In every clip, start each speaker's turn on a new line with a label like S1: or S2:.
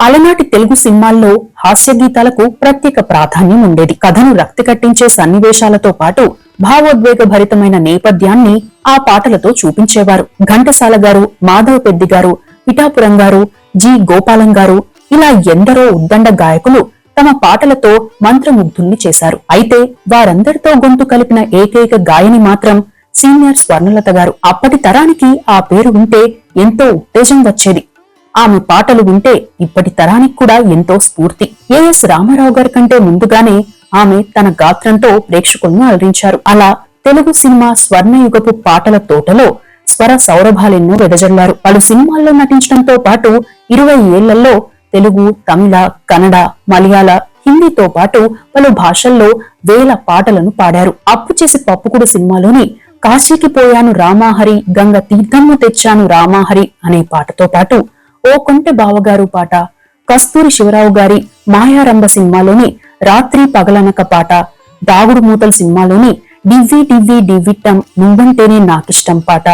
S1: అలనాటి తెలుగు సినిమాల్లో హాస్య గీతాలకు ప్రత్యేక ప్రాధాన్యం ఉండేది. కథను రక్తి కట్టించే సన్నివేశాలతో పాటు భావోద్వేగ భరితమైన నేపథ్యాన్ని ఆ పాటలతో చూపించేవారు. ఘంటసాల గారు మాధవ పెద్ది గారు పిఠాపురం గారు జి గోపాలం గారు ఇలా ఎందరో ఉద్దండ గాయకులు తమ పాటలతో మంత్రముగ్ధుల్ని చేశారు. అయితే వారందరితో గొంతు కలిపిన ఏకైక గాయని మాత్రం సీనియర్ స్వర్ణలత గారు అప్పటి తరానికి ఆ పేరు వింటే ఎంతో ఉత్తేజం వచ్చేది. ఆమె పాటలు వింటే ఇప్పటి తరానికి కూడా ఎంతో స్ఫూర్తి. ఏఎస్ రామారావు గారి కంటే ముందుగానే ఆమె తన గాత్రంతో ప్రేక్షకులను అలరించారు. అలా తెలుగు సినిమా స్వర్ణయుగపు పాటల తోటలో స్వర సౌరభాలెన్నో వెదజల్లారు. పలు సినిమాల్లో నటించడంతో పాటు ఇరవై ఏళ్ళలో తెలుగు తమిళ కన్నడ మలయాళ హిందీతో పాటు పలు భాషల్లో వేల పాటలను పాడారు. అప్పు చేసి పప్పుకుడు సినిమాలోని కాశీకి పోయాను రామాహరి గంగ తీర్థమ్ము తెచ్చాను రామాహరి అనే పాటతో పాటు ఓ కొంటె బావగారు పాట కస్తూరి శివరావు గారి మాయారంభ సినిమాలోని రాత్రి పగలనక పాట దాగుడు మూతల సినిమాలోని డివ్వి డివ్వి డివ్విట్టం నువ్వంటేనే నాకిష్టం పాట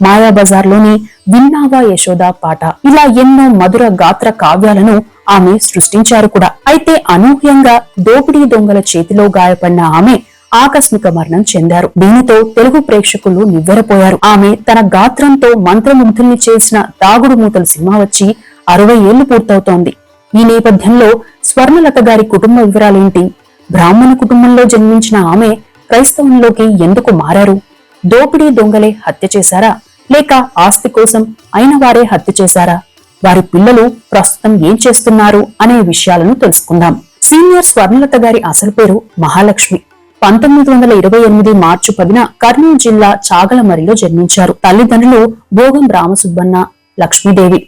S1: మాయా బజార్లోని విన్నావా యశోద పాట. ఇలా ఎన్నో మధుర గాత్ర కావ్యాలను ఆమె సృష్టించారు కూడా. అయితే అనూహ్యంగా దోపిడీ దొంగల చేతిలో గాయపడిన ఆమె ఆకస్మిక మరణం చెందారు. దీనితో తెలుగు ప్రేక్షకులు నివ్వెరపోయారు. ఆమె తన గాత్రంతో మంత్రముగ్ధుల్ని చేసిన దాగుడు మూతల సినిమా వచ్చి అరవై ఏళ్ళు పూర్తవుతోంది. ఈ నేపథ్యంలో స్వర్ణలత గారి కుటుంబ వివరాలేంటి? బ్రాహ్మణ కుటుంబంలో జన్మించిన ఆమె క్రైస్తవంలోకి ఎందుకు మారారు? దోపిడీ దొంగలే హత్య చేశారా? లేక ఆస్తి కోసం అయిన వారే హత్య చేశారా? వారి పిల్లలు ప్రస్తుతం ఏం చేస్తున్నారు? అనే విషయాలను తెలుసుకుందాం. సీనియర్ స్వర్ణలత గారి అసలు పేరు మహాలక్ష్మి. పంతొమ్మిది వందల ఇరవై ఎనిమిది మార్చి పదిన కర్నూలు జిల్లా చాగలమరిలో జన్మించారు. తల్లిదండ్రులు భోగం రామసుబ్బన్న లక్ష్మీదేవి.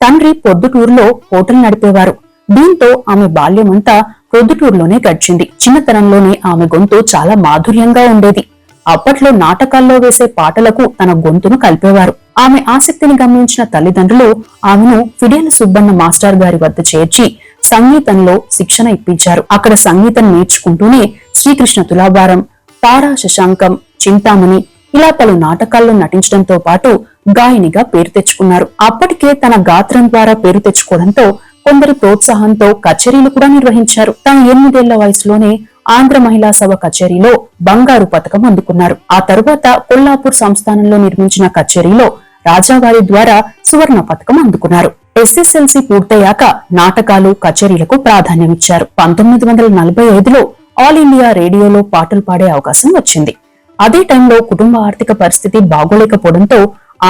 S1: తండ్రి పొద్దుటూరులో హోటల్ నడిపేవారు. దీంతో ఆమె బాల్యమంతా పొద్దుటూరులోనే గడిచింది. చిన్నతనంలోనే ఆమె గొంతు చాలా మాధుర్యంగా ఉండేది. అప్పట్లో నాటకాల్లో వేసే పాటలకు తన గొంతును కలిపేవారు. ఆమె ఆసక్తిని గమనించిన తల్లిదండ్రులు ఆమెను ఫిడేల సుబ్బన్న మాస్టర్ గారి వద్ద చేర్చి సంగీతంలో శిక్షణ ఇప్పించారు. అక్కడ సంగీతం నేర్చుకుంటూనే శ్రీకృష్ణ తులాభారం తారా శశాంకం చింతామణి ఇలా పలు నాటకాల్లో నటించడంతో పాటు గాయనిగా పేరు తెచ్చుకున్నారు. అప్పటికే తన గాత్రం ద్వారా పేరు తెచ్చుకోవడంతో కొందరి ప్రోత్సాహంతో కచేరీలు కూడా నిర్వహించారు. తన ఎనిమిదేళ్ళ వయసులోనే ఆంధ్ర మహిళా సభ కచేరీలో బంగారు పథకం అందుకున్నారు. ఆ తరువాత కొల్లాపూర్ సంస్థానంలో నిర్మించిన కచేరీలో రాజావారి ద్వారా సువర్ణ పథకం అందుకున్నారు. ఎస్ఎస్ఎల్సి పూర్తయ్యాక నాటకాలు కచేరీలకు ప్రాధాన్యమిచ్చారు. పంతొమ్మిది వందల నలభై ఐదులో ఆల్ ఇండియా రేడియోలో పాటలు పాడే అవకాశం వచ్చింది. అదే టైంలో కుటుంబ ఆర్థిక పరిస్థితి బాగోలేకపోవడంతో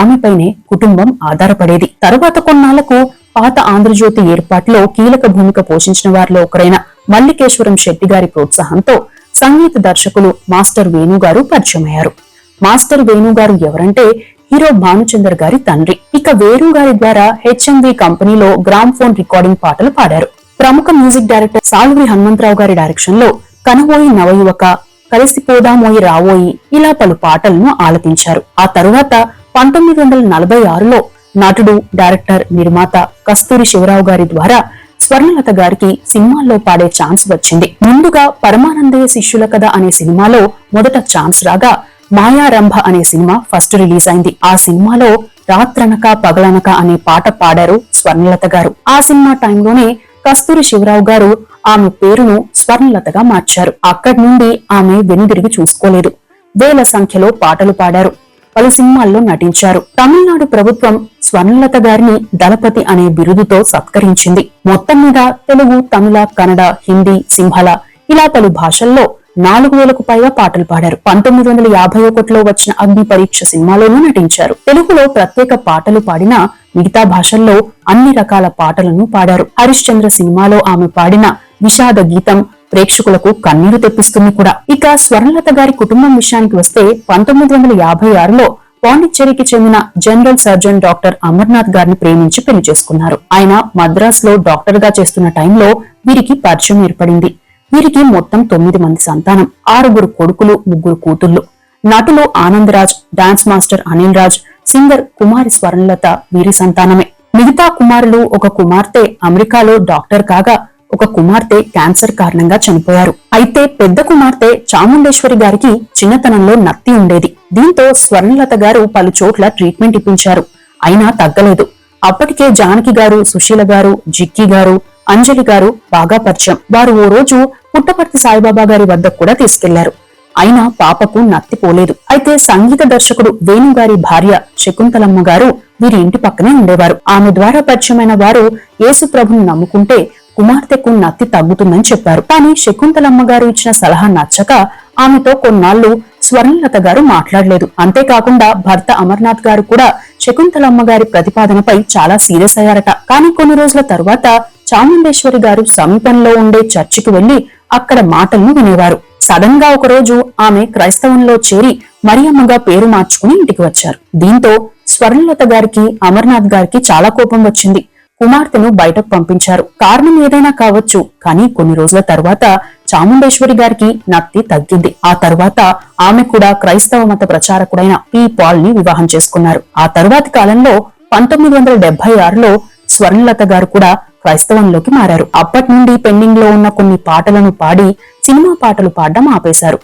S1: ఆమెపైనే కుటుంబం ఆధారపడేది. తరువాత కొన్నాళ్ళకు పాత ఆంధ్రజ్యోతి ఏర్పాటులో కీలక భూమిక పోషించిన వారిలో ఒకరైన మల్లికేశ్వరం శెట్టి గారి ప్రోత్సాహంతో సంగీత దర్శకులు మాస్టర్ వేణు గారు పరిచయమయ్యారు. మాస్టర్ వేణు గారు ఎవరంటే హీరో భానుచందర్ గారి తండ్రి. ఇక వేణు గారి ద్వారా హెచ్ఎంవి కంపెనీలో గ్రామ్ ఫోన్ రికార్డింగ్ పాటలు పాడారు. ప్రముఖ మ్యూజిక్ డైరెక్టర్ సాల్వి హనుమంతరావు గారి డైరెక్షన్లో కనబోయి నవయువక కలిసిపోదామోయి రావోయి ఇలా పలు పాటలను ఆలపించారు. ఆ తరువాత పంతొమ్మిది వందల నలభై ఆరులో నటుడు డైరెక్టర్ నిర్మాత కస్తూరి శివరావు గారి ద్వారా స్వర్ణలత గారికి సినిమాల్లో పాడే ఛాన్స్ వచ్చింది. ముందుగా పరమానందయ్య శిష్యుల కథ అనే సినిమాలో మొదట ఛాన్స్ రాగా మాయారంభ అనే సినిమా ఫస్ట్ రిలీజ్ అయింది. ఆ సినిమాలో రాత్రనక పగలనక అనే పాట పాడారు స్వర్ణలత గారు. ఆ సినిమా టైంలోనే కస్తూరి శివరావు గారు ఆమె పేరును స్వర్ణలతగా మార్చారు. అక్కడి నుండి ఆమె వెనుదిరిగి చూసుకోలేదు. వేల సంఖ్యలో పాటలు పాడారు. పలు సినిమాల్లో నటించారు. తమిళనాడు ప్రభుత్వం స్వర్ణలత గారిని దళపతి అనే బిరుదుతో సత్కరించింది. మొత్తం మీద తెలుగు తమిళ కన్నడ హిందీ సింహళ ఇలా పలు భాషల్లో నాలుగు వేలకు పైగా పాటలు పాడారు. పంతొమ్మిది వందల యాభై ఒకటిలో వచ్చిన అగ్ని పరీక్ష సినిమాలోనూ నటించారు. తెలుగులో ప్రత్యేక పాటలు పాడిన మిగతా భాషల్లో అన్ని రకాల పాటలను పాడారు. హరిశ్చంద్ర సినిమాలో ఆమె పాడిన విషాద గీతం ప్రేక్షకులకు కన్నీరు తెప్పిస్తుంది కూడా. ఇక స్వర్ణలత గారి కుటుంబం విషయానికి వస్తే పంతొమ్మిది వందల యాభై ఆరులో పాండిచ్చేరికి చెందిన జనరల్ సర్జన్ డాక్టర్ అమర్నాథ్ గారిని ప్రేమించి పెళ్ళి చేసుకున్నారు. ఆయన మద్రాస్లో డాక్టర్గా చేస్తున్న టైంలో వీరికి పరిచయం ఏర్పడింది. వీరికి మొత్తం తొమ్మిది మంది సంతానం ఆరుగురు కొడుకులు ముగ్గురు కూతుళ్ళు నటులు Anandraj dance master Anil Raj singer Kumari Swarnalatha వీరి సంతానమే. మిగతా కుమారులు ఒక కుమార్తె అమెరికాలో డాక్టర్ కాగా ఒక కుమార్తె క్యాన్సర్ కారణంగా చనిపోయారు. అయితే పెద్ద కుమార్తె చాముండేశ్వరి గారికి చిన్నతనంలో నత్తి ఉండేది. దీంతో స్వర్ణలత గారు పలు చోట్ల ట్రీట్మెంట్ ఇప్పించారు. అయినా తగ్గలేదు. అప్పటికే జానకి గారు సుశీల గారు జిక్కి గారు అంజలి గారు బాగా పరిచయం. వారు ఓ రోజు పుట్టపర్తి సాయిబాబా గారి వద్ద కూడా తీసుకెళ్ళారు. అయినా పాపకు నత్తి పోలేదు. అయితే సంగీత దర్శకుడు వేణుగారి భార్య శకుంతలమ్మ గారు వీరి ఇంటి పక్కనే ఉండేవారు. ఆమె ద్వారా పరిచయమైన వారు యేసుప్రభుని నమ్ముకుంటే కుమార్తెకు నత్తి తగ్గుతుందని చెప్పారు. కానీ శకుంతలమ్మ గారు ఇచ్చిన సలహా నచ్చక ఆమెతో కొన్నాళ్ళు స్వర్ణలత గారు మాట్లాడలేదు. అంతేకాకుండా భర్త అమర్నాథ్ గారు కూడా శకుంతలమ్మ గారి ప్రతిపాదనపై చాలా సీరియస్ అయ్యారట. కానీ కొన్ని రోజుల తరువాత చాముండేశ్వరి గారు సమీపంలో ఉండే చర్చికి వెళ్ళి అక్కడ మాటలను వినేవారు. సడన్గా ఒకరోజు ఆమె క్రైస్తవంలో చేరి మరియమ్మగా పేరు మార్చుకుని ఇంటికి వచ్చారు. దీంతో స్వర్ణలత గారికి అమర్నాథ్ గారికి చాలా కోపం వచ్చింది. కుమార్తెను బయటకు పంపించారు. కారణం ఏదైనా కావచ్చు కానీ కొన్ని రోజుల తర్వాత చాముండేశ్వరి గారికి నత్తి తగ్గింది. ఆ తర్వాత ఆమె కూడా క్రైస్తవ మత ప్రచారకుడైన పి. పాల్ని వివాహం చేసుకున్నారు. ఆ తరువాతి కాలంలో పంతొమ్మిది వందల డెబ్బై ఆరులో స్వర్ణలత గారు కూడా క్రైస్తవంలోకి మారారు. అప్పటి నుండి పెండింగ్లో ఉన్న కొన్ని పాటలను పాడి సినిమా పాటలు పాడడం ఆపేశారు.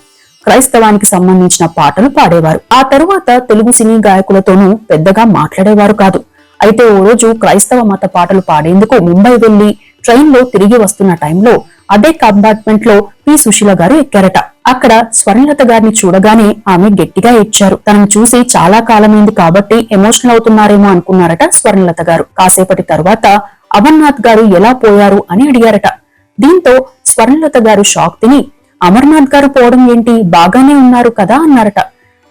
S1: క్రైస్తవానికి సంబంధించిన పాటలు పాడేవారు. ఆ తరువాత తెలుగు సినీ గాయకులతోనూ పెద్దగా మాట్లాడేవారు కాదు. అయితే ఓ రోజు క్రైస్తవ మత పాటలు పాడేందుకు ముంబై వెళ్ళి ట్రైన్లో తిరిగి వస్తున్న టైంలో అదే కంపార్ట్మెంట్లో పి. సుశీల గారు ఎక్కారట. అక్కడ స్వర్ణలత గారిని చూడగానే ఆమె గట్టిగా ఇచ్చారు తనను చూసి చాలా కాలమైంది కాబట్టి ఎమోషనల్ అవుతున్నారేమో అనుకున్నారట స్వర్ణలత గారు. కాసేపటి తర్వాత అమర్నాథ్ గారు ఎలా పోయారు అని అడిగారట. దీంతో స్వర్ణలత గారు షాక్ తిని అమర్నాథ్ గారు పోవడం ఏంటి? బాగానే ఉన్నారు కదా అన్నారట.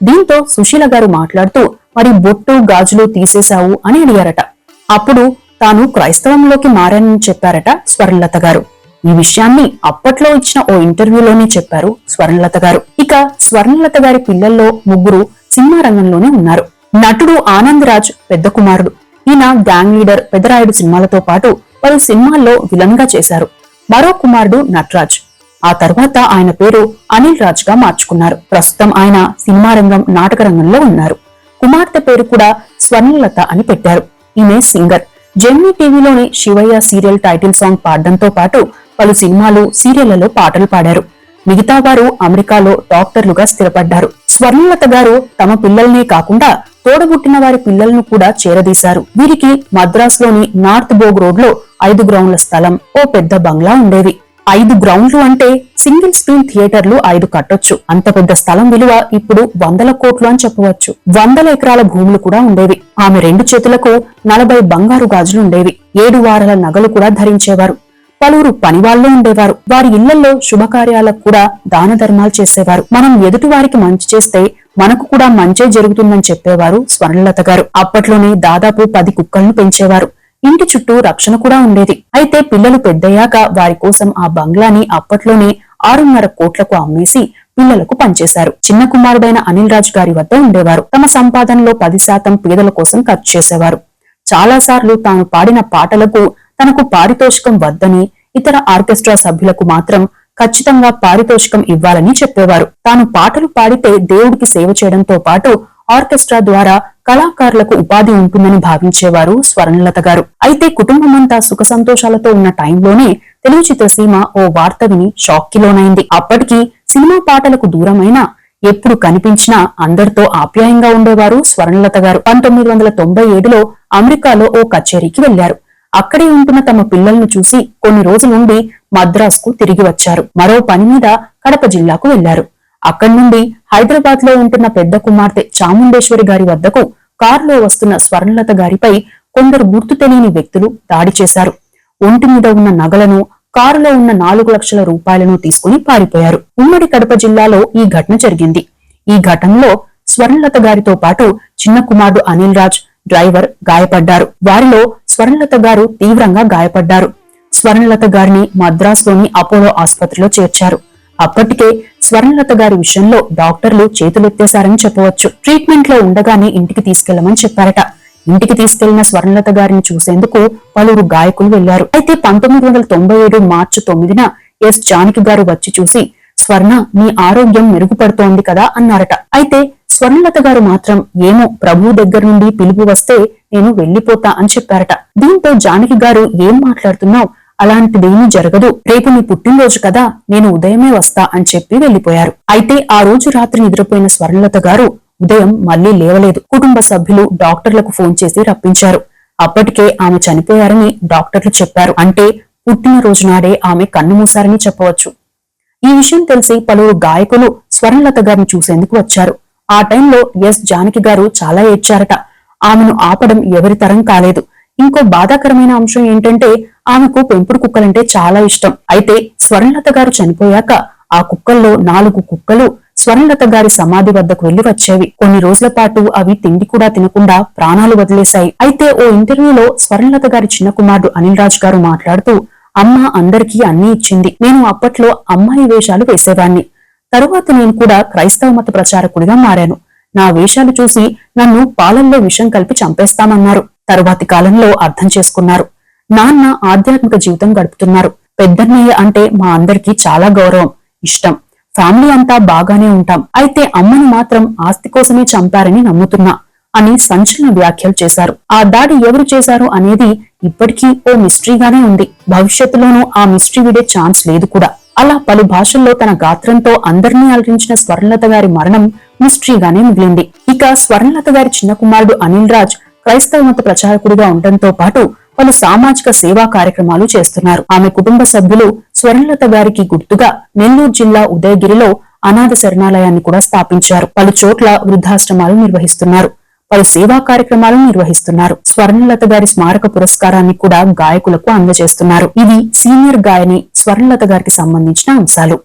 S1: దీంతో సుశీల గారు మాట్లాడుతూ మరి బొట్టు గాజులు తీసేశావు అని అడిగారట. అప్పుడు తాను క్రైస్తవంలోకి మారానని చెప్పారట స్వర్ణలత గారు. ఈ విషయాన్ని అప్పట్లో ఇచ్చిన ఓ ఇంటర్వ్యూలోనే చెప్పారు స్వర్ణలత గారు. ఇక స్వర్ణలత గారి పిల్లల్లో ముగ్గురు సినిమా రంగంలోనే ఉన్నారు. నటుడు ఆనంద్ రాజ్ పెద్ద కుమారుడు. ఈయన గ్యాంగ్ లీడర్ పెదరాయుడు సినిమాలతో పాటు పలు సినిమాల్లో విలన్గా చేశారు. మరో కుమారుడు నటరాజ్. ఆ తర్వాత ఆయన పేరు అనిల్ రాజ్గా మార్చుకున్నారు. ప్రస్తుతం ఆయన సినిమా రంగం నాటక రంగంలో ఉన్నారు. కుమార్తె పేరు కూడా స్వర్ణలత అని పెట్టారు. ఈమె సింగర్. జెమ్నీ టీవీలోని శివయ్య సీరియల్ టైటిల్ సాంగ్ పాడడంతో పాటు పలు సినిమాలు సీరియళ్ళలో పాటలు పాడారు. మిగతా వారు అమెరికాలో డాక్టర్లుగా స్థిరపడ్డారు. స్వర్ణలత గారు తమ పిల్లల్నే కాకుండా తోడబుట్టిన వారి పిల్లలను కూడా చేరదీశారు. వీరికి మద్రాసులోని నార్త్ బోగ్ రోడ్లో ఐదు గ్రౌండ్ల స్థలం ఓ పెద్ద బంగ్లా ఉండేవి. ఐదు గ్రౌండ్లు అంటే సింగిల్ స్క్రీన్ థియేటర్లు ఐదు కట్టొచ్చు. అంత పెద్ద స్థలం విలువ ఇప్పుడు వందల కోట్లు అని చెప్పవచ్చు. వందల ఎకరాల భూములు కూడా ఉండేవి. ఆమె రెండు చేతులకు నలభై బంగారు గాజులు ఉండేవి. ఏడు వారాల నగలు కూడా ధరించేవారు. పలువురు పనివాళ్ళు ఉండేవారు. వారి ఇళ్ళలో శుభకార్యాలకు కూడా దాన ధర్మాలు చేసేవారు. మనం ఎదుటి వారికి మంచి చేస్తే మనకు కూడా మంచే జరుగుతుందని చెప్పేవారు స్వర్ణలత గారు. అప్పట్లోనే దాదాపు పది కుక్కలను పెంచేవారు. ఇంటి చుట్టూ రక్షణ కూడా ఉండేది. అయితే పిల్లలు పెద్దయ్యాక వారి కోసం ఆ బంగ్లాని అప్పట్లోనే ఆరున్నర కోట్లకు అమ్మేసి పిల్లలకు పనిచేశారు చిన్న కుమారుడైన అనిల్ రాజ్ గారి వద్ద ఉండేవారు. తమ సంపాదనలో పది శాతం పేదల కోసం ఖర్చు చేసేవారు. చాలాసార్లు తాను పాడిన పాటలకు తనకు పారితోషికం వద్దని ఇతర ఆర్కెస్ట్రా సభ్యులకు మాత్రం ఖచ్చితంగా పారితోషికం ఇవ్వాలని చెప్పేవారు. తాను పాటలు పాడితే దేవుడికి సేవ చేయడంతో పాటు ఆర్కెస్ట్రా ద్వారా కళాకారులకు ఉపాధి ఉంటుందని భావించేవారు స్వర్ణలత గారు. అయితే కుటుంబమంతా సుఖ సంతోషాలతో ఉన్న టైంలోనే తెలుగు చిత్రసీమ ఓ వార్త విని షాక్కి లోనైంది అప్పటికి సినిమా పాటలకు దూరమైన ఎప్పుడు కనిపించినా అందరితో ఆప్యాయంగా ఉండేవారు స్వర్ణలత గారు. పంతొమ్మిది వందల తొంభై ఏడులో అమెరికాలో ఓ కచేరీకి వెళ్ళారు అక్కడే ఉంటున్న తమ పిల్లలను చూసి కొన్ని రోజులుండి మద్రాసుకు తిరిగి వచ్చారు. మరో పని మీద కడప జిల్లాకు వెళ్ళారు అక్కడి నుండి హైదరాబాద్లో ఉంటున్న పెద్ద కుమార్తె చాముండేశ్వరి గారి వద్దకు కారులో వస్తున్న స్వర్ణలత గారిపై కొందరు గుర్తు తెలియని వ్యక్తులు దాడి చేశారు. ఒంటి మీద ఉన్న నగలను కారులో ఉన్న నాలుగు లక్షల రూపాయలను తీసుకుని పారిపోయారు. ఉమ్మడి కడప జిల్లాలో ఈ ఘటన జరిగింది. ఈ ఘటనలో స్వర్ణలత గారితో పాటు చిన్న కుమారుడు అనిల్ రాజ్ డ్రైవర్ గాయపడ్డారు. వారిలో స్వర్ణలత గారు తీవ్రంగా గాయపడ్డారు. స్వర్ణలత గారిని మద్రాసులోని అపోలో ఆసుపత్రిలో చేర్చారు. అప్పటికే స్వర్ణలత గారి విషయంలో డాక్టర్లు చేతులెత్తేశారని చెప్పవచ్చు. ట్రీట్మెంట్లో ఉండగానే ఇంటికి తీసుకెళ్ళమని చెప్పారట. ఇంటికి తీసుకెళ్ళిన స్వర్ణలత గారిని చూసేందుకు పలువురు గాయకులు వెళ్ళారు అయితే పంతొమ్మిది వందల తొంభై ఏడు మార్చి తొమ్మిదిన ఎస్ జానకి గారు వచ్చి చూసి స్వర్ణ నీ ఆరోగ్యం మెరుగుపడుతోంది కదా అన్నారట. అయితే స్వర్ణలత గారు మాత్రం ఏమో ప్రభు దగ్గర నుండి పిలుపు వస్తే నేను వెళ్ళిపోతా అని చెప్పారట. దీంతో జానకి గారు ఏం మాట్లాడుతున్నావు? అలాంటిదేమీ జరగదు. రేపు నీ పుట్టినరోజు కదా నేను ఉదయమే వస్తా అని చెప్పి వెళ్ళిపోయారు అయితే ఆ రోజు రాత్రి నిద్రపోయిన స్వర్ణలత గారు ఉదయం మళ్ళీ లేవలేదు. కుటుంబ సభ్యులు డాక్టర్లకు ఫోన్ చేసి రప్పించారు. అప్పటికే ఆమె చనిపోయారని డాక్టర్లు చెప్పారు. అంటే పుట్టినరోజు నాడే ఆమె కన్నుమూశారని చెప్పవచ్చు. ఈ విషయం తెలిసి పలువురు గాయకులు స్వర్ణలత గారిని చూసేందుకు వచ్చారు. ఆ టైంలో ఎస్ జానకి గారు చాలా ఏడ్చారట. ఆమెను ఆపడం ఎవరి తరం కాలేదు. ఇంకో బాధాకరమైన అంశం ఏంటంటే ఆమెకు పెంపుడు కుక్కలంటే చాలా ఇష్టం. అయితే స్వర్ణలత గారు చనిపోయాక ఆ కుక్కల్లో నాలుగు కుక్కలు స్వర్ణలత గారి సమాధి వద్దకు వెళ్ళి వచ్చేవి. కొన్ని రోజుల పాటు అవి తిండి కూడా తినకుండా ప్రాణాలు వదిలేశాయి. అయితే ఓ ఇంటర్వ్యూలో స్వర్ణలత గారి చిన్న కుమారుడు అనిల్ రాజ్ గారు మాట్లాడుతూ అమ్మ అందరికీ అన్ని ఇచ్చింది. నేను అప్పట్లో అమ్మాయి వేషాలు వేసేవాణ్ణి. తరువాత నేను కూడా క్రైస్తవ మత ప్రచారకుడిగా మారాను. నా వేషాలు చూసి నన్ను పాలల్లో విషం కలిపి చంపేస్తామన్నారు. తరువాతి కాలంలో అర్థం చేసుకున్నారు. నాన్న ఆధ్యాత్మిక జీవితం గడుపుతున్నారు. పెద్దన్నయ్య అంటే మా అందరికీ చాలా గౌరవం ఇష్టం. ఫ్యామిలీ అంతా బాగానే ఉంటాం. అయితే అమ్మను మాత్రం ఆస్తి కోసమే చంపారని నమ్ముతున్నా అని సంచలన వ్యాఖ్యలు చేశారు. ఆ దాడి ఎవరు చేశారు అనేది ఇప్పటికీ ఓ మిస్టరీగానే ఉంది. భవిష్యత్తులోనూ ఆ మిస్టరీ విడే ఛాన్స్ లేదు కూడా. అలా పలు భాషల్లో తన గాత్రంతో అందరినీ అలరించిన స్వర్ణలత గారి మరణం మిస్టరీగానే మిగిలింది. ఇక స్వర్ణలత గారి చిన్న కుమారుడు అనిల్ రాజ్ క్రైస్తవ మత ప్రచారకుడిగా ఉండటంతో పాటు పలు సామాజిక సేవా కార్యక్రమాలు చేస్తున్నారు. ఆమె కుటుంబ సభ్యులు స్వర్ణలత గారికి గుర్తుగా నెల్లూరు జిల్లా ఉదయగిరిలో అనాథ శరణాలయాన్ని కూడా స్థాపించారు. పలు చోట్ల వృద్ధాశ్రమాలు నిర్వహిస్తున్నారు. పలు సేవా కార్యక్రమాలు నిర్వహిస్తున్నారు. స్వర్ణలత గారి స్మారక పురస్కారాన్ని కూడా గాయకులకు అందజేస్తున్నారు. ఇది సీనియర్ గాయని స్వర్ణలత గారికి సంబంధించిన అంశాలు.